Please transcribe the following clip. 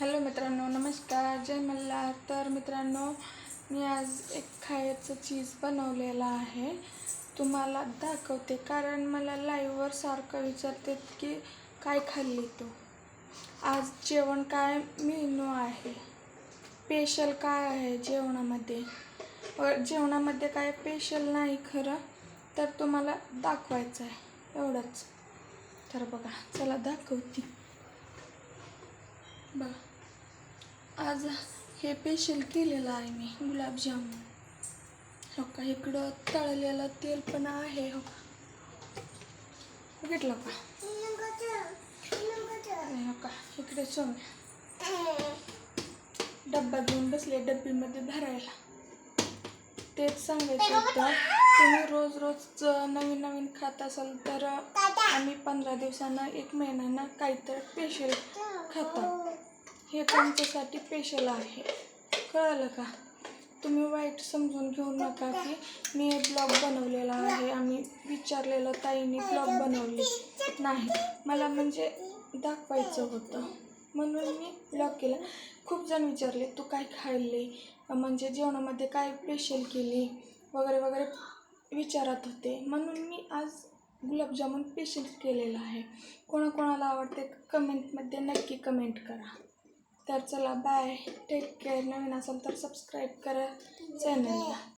Hello मित्रांनो नमस्कार. जय मल्हार. तर मित्रांनो मी आज एक खायचं चीज बनवलेला आहे. तुम्हाला दाखवते कारण मला लाईव्हवर सारखं विचारते की काय खाल्ली तू? आज जेवण काय? मेनू आहे. स्पेशल काय आहे जेवणामध्ये? व जेवणामध्ये काय स्पेशल नाही खरं तर तुम्हाला दाखवायचं आहे. एवढंच. तर बघा चला दाखवते. बघा आज हे स्पेशल केलेलं आहे मी गुलाबजामुन. हो का? इकडं तळलेलं तेल पण आहे हो का? बघितलं का? हो का? इकडे सोम्या डब्बा घेऊन बसले डब्बीमध्ये भरायला. तेच सांगायचं होतं तुम्ही रोज रोज नवीन नवीन खात असाल तर आम्ही पंधरा दिवसानं एक महिन्यानं काहीतरी स्पेशल खातो. हे तुमच्यासाठी स्पेशल आहे. कळलं का? तुम्ही वाईट समजून घेऊ नका की मी ब्लॉग बनवलेला आहे. आम्ही विचारलेलं ताईने ब्लॉग बनवली नाही. मला म्हणजे दाखवायचं होतं. म्हणून मी ब्लॉग केला. खूप जण विचारले तू काय खाल्ले? म्हणजे जेवणामध्ये काय स्पेशल केली? वगैरे वगैरे विचारत होते. म्हणून मी आज गुलाबजामुन स्पेशल केलेलं आहे. कोणाकोणाला आवडते कमेंटमध्ये नक्की कमेंट करा. तर चला बाय. टेक केअर नवीन असेल तर सबस्क्राईब करा. चॅनलला